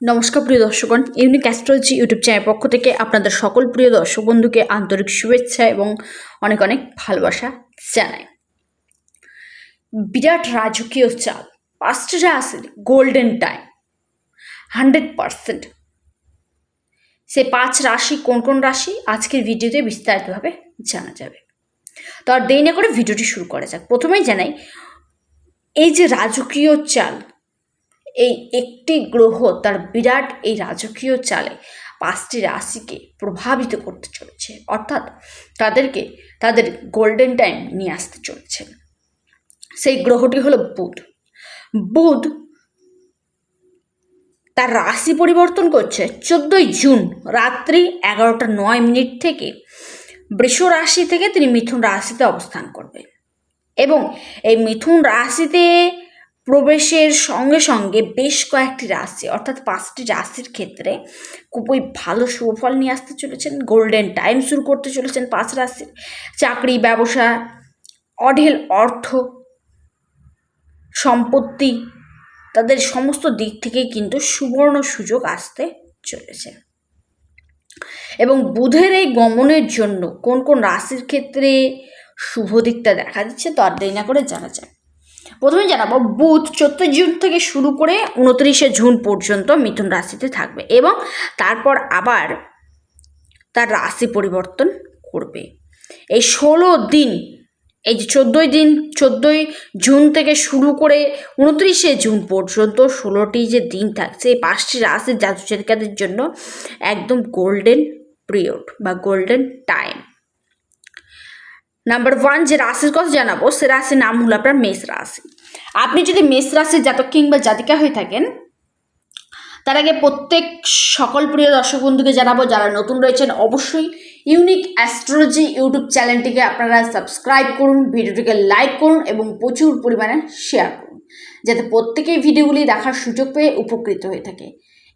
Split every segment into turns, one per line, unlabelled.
নমস্কার প্রিয় দর্শকগণ ইউনিক অ্যাস্ট্রোলজি ইউটিউব চ্যানেল পক্ষ থেকে আপনাদের সকল প্রিয় দর্শক বন্ধুকে আন্তরিক শুভেচ্ছা এবং অনেক অনেক ভালোবাসা জানাই। বিরাট রাজকীয় চাল পাঁচটা আসে গোল্ডেন টাইম হান্ড্রেড পারসেন্ট সে পাঁচ রাশি কোন কোন রাশি আজকের ভিডিওতে বিস্তারিতভাবে জানা যাবে। তো আর দেরি না করে ভিডিওটি শুরু করা যাক। প্রথমেই জানাই, এই যে রাজকীয় চাল এই একটি গ্রহ তার বিরাট এই রাজকীয় চালে পাঁচটি রাশিকে প্রভাবিত করতে চলেছে। অর্থাৎ তাদেরকে, তাদের গোল্ডেন টাইম নিয়ে আসতে চলেছে। সেই গ্রহটি হলো বুধ। বুধ তার রাশি পরিবর্তন করছে চোদ্দোই জুন রাত্রি এগারোটা নয় মিনিট থেকে বৃষ রাশি থেকে তিনি মিথুন রাশিতে অবস্থান করবেন। এবং এই মিথুন রাশিতে প্রবেশের সঙ্গে সঙ্গে বেশ কয়েকটি রাশি, অর্থাৎ পাঁচটি রাশির ক্ষেত্রে খুবই ভালো সুফল নিয়ে আসতে চলেছেন। গোল্ডেন টাইম শুরু করতে চলেছেন পাঁচ রাশির চাকরি, ব্যবসা, অঢেল অর্থ, সম্পত্তি, তাদের সমস্ত দিক থেকে কিন্তু সুবর্ণ সুযোগ আসতে চলেছে। এবং বুধের এই গমনের জন্য কোন কোন রাশির ক্ষেত্রে শুভ দিকটা দেখা দিচ্ছে, তো আর দেরি না করে জানা যায় প্রথমে জানাব, বুধ চোদ্দোই জুন থেকে শুরু করে উনত্রিশে জুন পর্যন্ত মিথুন রাশিতে থাকবে এবং তারপর আবার তার রাশি পরিবর্তন করবে। এই ষোলো দিন, এই যে চোদ্দোই দিন, চোদ্দোই জুন থেকে শুরু করে উনত্রিশে জুন পর্যন্ত ষোলোটি যে দিন থাকছে, এই পাঁচটি রাশির জাতজাতিকাদের জন্য একদম গোল্ডেন পিরিয়ড বা গোল্ডেন টাইম নাম্বার ওয়ান যে রাশির কথা জানাব, সে রাশির নাম হলো আপনার মেষ রাশি। আপনি যদি মেষ রাশির জাতক কিংবা জাতিকা হয়ে থাকেন, তার আগে প্রত্যেক সকল প্রিয় দর্শক বন্ধুকে জানাব, যারা নতুন রয়েছেন, অবশ্যই ইউনিক অ্যাস্ট্রোলজি ইউটিউব চ্যানেলটিকে আপনারা সাবস্ক্রাইব করুন, ভিডিওটিকে লাইক করুন এবং প্রচুর পরিমাণে শেয়ার করুন, যাতে প্রত্যেকেই ভিডিওগুলি দেখার সুযোগ পেয়ে উপকৃত হয়ে থাকে।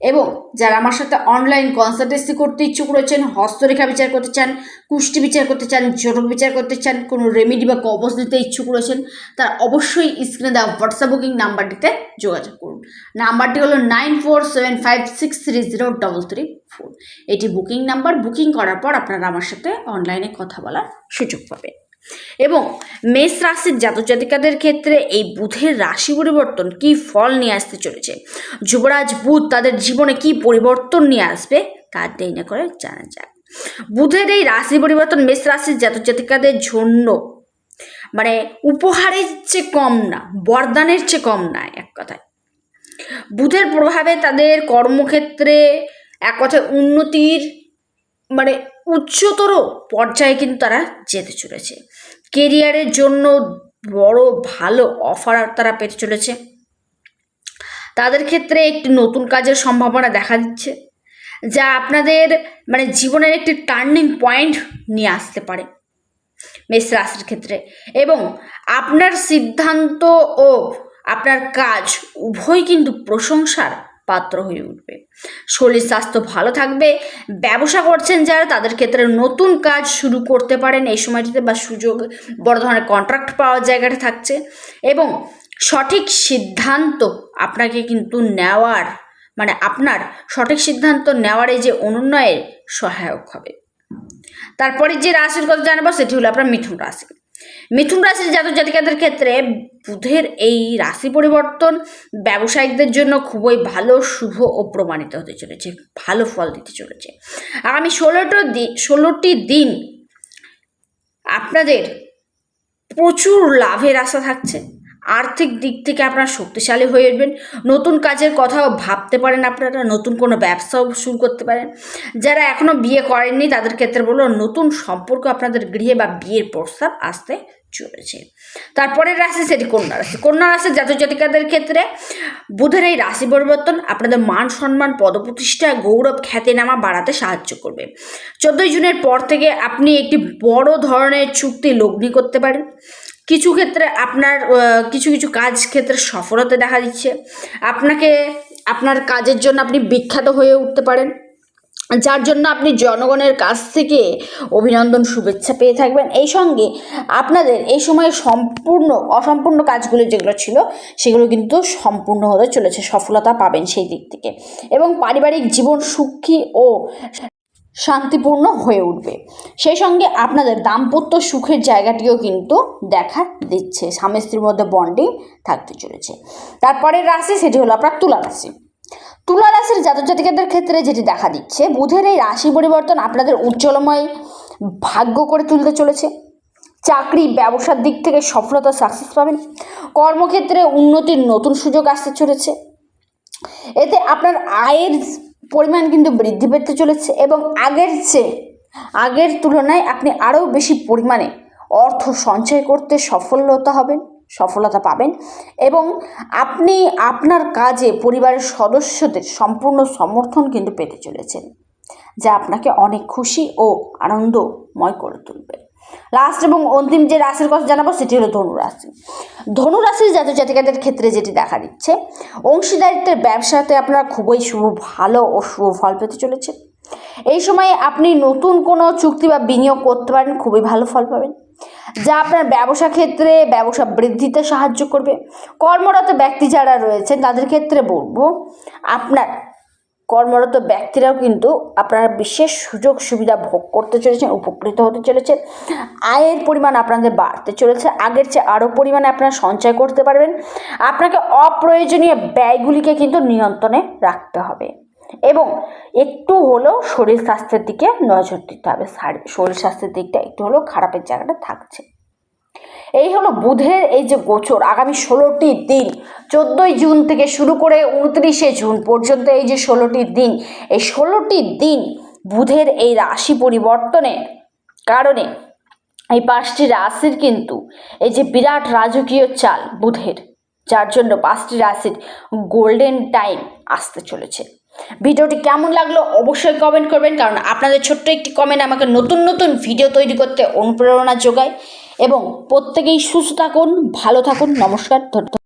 এবং যারা আমার সাথে অনলাইন কনসালটেন্সি করতে ইচ্ছুক রয়েছেন, হস্তরেখা বিচার করতে চান, কুষ্টি বিচার করতে চান জটক বিচার করতে চান, কোনো রেমেডি বা কবচ দিতে ইচ্ছুক রয়েছেন, তারা অবশ্যই স্ক্রিনে দেওয়া হোয়াটসঅ্যাপ বুকিং নাম্বারটিতে যোগাযোগ করুন। নাম্বারটি হলো nine four seven five six three zero double three four এটি বুকিং নাম্বার বুকিং করার পর আপনারা আমার সাথে অনলাইনে কথা বলার সুযোগ পাবেন। এবং মেষ রাশির জাতক জাতিকাদের ক্ষেত্রে এই বুধের রাশি পরিবর্তন কি ফল নিয়ে আসতে চলেছে? যুবরাজ বুধ তাদের জীবনে কি পরিবর্তন নিয়ে আসবে? তার দেরি না করে জানা যায় বুধের এই রাশি পরিবর্তন মেষ রাশির জাতক জাতিকাদের জন্য মানে উপহারের চেয়ে কম না, বরদানের চেয়ে কম না, এক কথায়। বুধের প্রভাবে তাদের কর্মক্ষেত্রে এক কথায় উন্নতির মানে উচ্চতর পর্যায়ে কিন্তু তারা যেতে চলেছে। কেরিয়ারের জন্য বড় ভালো অফার তারা পেতে চলেছে। তাদের ক্ষেত্রে একটি নতুন কাজের সম্ভাবনা দেখা দিচ্ছে, যা আপনাদের মানে জীবনের একটি টার্নিং পয়েন্ট নিয়ে আসতে পারে মেষ রাশির ক্ষেত্রে। এবং আপনার সিদ্ধান্ত ও আপনার কাজ উভয় কিন্তু প্রশংসার পাত্র হয়ে উঠবে। শরীর, স্বাস্থ্য ভালো থাকবে। ব্যবসা করছেন যারা, তাদের ক্ষেত্রে নতুন কাজ শুরু করতে পারেন। এই সময়টিতে বা সুযোগ, বড় ধরনের কন্ট্রাক্ট পাওয়ার জায়গাটা থাকছে। এবং সঠিক সিদ্ধান্ত আপনাকে কিন্তু নেওয়ার মানে আপনার সঠিক সিদ্ধান্ত নেওয়ার এই যে অনুন্নয়ের সহায়ক হবে। তারপরে যে রাশির কথা জানাব, সেটি হলো আপনার মিথুন রাশি। মিথুন রাশির জাতক জাতিকাদের ক্ষেত্রে বুধের এই রাশি পরিবর্তন ব্যবসায়িকদের জন্য খুবই ভালো, শুভ ও প্রমাণিত হতে চলেছে, ভালো ফল দিতে চলেছে। আগামী ষোলোটো দিন ষোলোটি দিন আপনাদের প্রচুর লাভের আশা থাকছে। আর্থিক দিক থেকে আপনারা শক্তিশালী হয়ে উঠবেন। নতুন কাজের কথাও ভাবতে পারেন আপনারা, নতুন কোনো ব্যবসাও শুরু করতে পারেন। যারা এখনও বিয়ে করেননি, তাদের ক্ষেত্রে বলব নতুন সম্পর্ক আপনাদের গৃহে বা বিয়ের প্রস্তাব আসতে চলেছে। তারপরের রাশি সেটি কন্যা রাশি। কন্যা রাশির জাতক জাতিকাদের ক্ষেত্রে বুধের এই রাশি পরিবর্তন আপনাদের মান সম্মান, পদপ্রতিষ্ঠা, গৌরব, খ্যাতিনামা বাড়াতে সাহায্য করবে। চোদ্দোই জুনের পর থেকে আপনি একটি বড় ধরনের চুক্তি লগ্নি করতে পারেন। কিছু ক্ষেত্রে আপনার কিছু কিছু কাজ ক্ষেত্রে সফলতা দেখা দিচ্ছে। আপনাকে, আপনার কাজের জন্য আপনি বিখ্যাত হয়ে উঠতে পারেন। যার জন্য আপনি জনগণের কাছ থেকে অভিনন্দন, শুভেচ্ছা পেয়ে থাকবেন। এই সঙ্গে আপনাদের এই সময়ে সম্পূর্ণ, অসম্পূর্ণ কাজগুলো যেগুলো ছিল, সেগুলো কিন্তু সম্পূর্ণ হতে চলেছে। সফলতা পাবেন সেই দিক থেকে। এবং পারিবারিক জীবন সুখী ও শান্তিপূর্ণ হয়ে উঠবে। সেই সঙ্গে আপনাদের দাম্পত্য সুখের জায়গাটিও কিন্তু দেখা দিচ্ছে। স্বামী স্ত্রীর মধ্যে বন্ডিং থাকতে চলেছে। তারপরের রাশি, সেটি হলো আপনার তুলা রাশি। তুলা রাশির জাতক জাতিকাদের ক্ষেত্রে যেটি দেখা দিচ্ছে, বুধের এই রাশি পরিবর্তন আপনাদের উজ্জ্বলময় ভাগ্য করে তুলতে চলেছে। চাকরি, ব্যবসার দিক থেকে সফলতা সাকসেস পাবেন। কর্মক্ষেত্রে উন্নতির নতুন সুযোগ আসতে চলেছে। এতে আপনার আয়ের পরিমাণ কিন্তু বৃদ্ধি পেতে চলেছে এবং আগের চেয়ে, আগের তুলনায় আপনি আরও বেশি পরিমাণে অর্থ সঞ্চয় করতে সফলতা হবেন, সফলতা পাবেন এবং আপনি আপনার কাজে পরিবারের সদস্যদের সম্পূর্ণ সমর্থন কিন্তু পেতে চলেছেন, যা আপনাকে অনেক খুশি ও আনন্দময় করে তুলবে। লাস্ট এবং অন্তিম যে রাশির কথা জানাব সেটি হলো ধনুরাশি ধনুরাশির জাতক জাতিকাদের ক্ষেত্রে যেটি দেখা দিচ্ছে, অংশীদারিত্বের ব্যবসাতে আপনারা খুবই শুভ, ভালো ও শুভ ফল পেতে চলেছে। এই সময়ে আপনি নতুন কোনো চুক্তি বা বিনিয়োগ করতে পারেন, খুবই ভালো ফল পাবেন। যা আপনার ব্যবসা ক্ষেত্রে ব্যবসা বৃদ্ধিতে সাহায্য করবে। কর্মরত ব্যক্তি যারা রয়েছেন, তাদের ক্ষেত্রে বলব, আপনার কর্মরত ব্যক্তিরাও কিন্তু আপনারা বিশেষ সুযোগ সুবিধা ভোগ করতে চলেছেন, উপকৃত হতে চলেছেন। আয়ের পরিমাণ আপনাদের বাড়তে চলেছে, আগের চেয়ে আরও পরিমাণে আপনারা সঞ্চয় করতে পারবেন। আপনাকে অপ্রয়োজনীয় ব্যয়গুলিকে কিন্তু নিয়ন্ত্রণে রাখতে হবে এবং একটু হলেও শরীর স্বাস্থ্যের দিকে নজর দিতে হবে। শারী- শরীর স্বাস্থ্যের দিকটা একটু হলেও খারাপের জায়গাটা থাকছে। এই হলো বুধের এই যে গোচর আগামী ষোলোটি দিন। চোদ্দোই জুন থেকে শুরু করে উনত্রিশে জুন পর্যন্ত এই যে ষোলোটি দিন, এই ষোলোটি দিন বুধের এই রাশি পরিবর্তনের কারণে এই পাঁচটি রাশির কিন্তু এই যে বিরাট রাজকীয় চাল বুধের, যার জন্য পাঁচটি রাশির গোল্ডেন টাইম আসতে চলেছে। ভিডিওটি কেমন লাগল অবশ্যই কমেন্ট করবেন, কারণ আপনাদের ছোট্ট একটি কমেন্ট আমাকে নতুন নতুন ভিডিও তৈরি করতে অনুপ্রেরণা যোগায়। এবং প্রত্যেকেই সুস্থ থাকুন ভালো থাকুন নমস্কার ধন্যবাদ।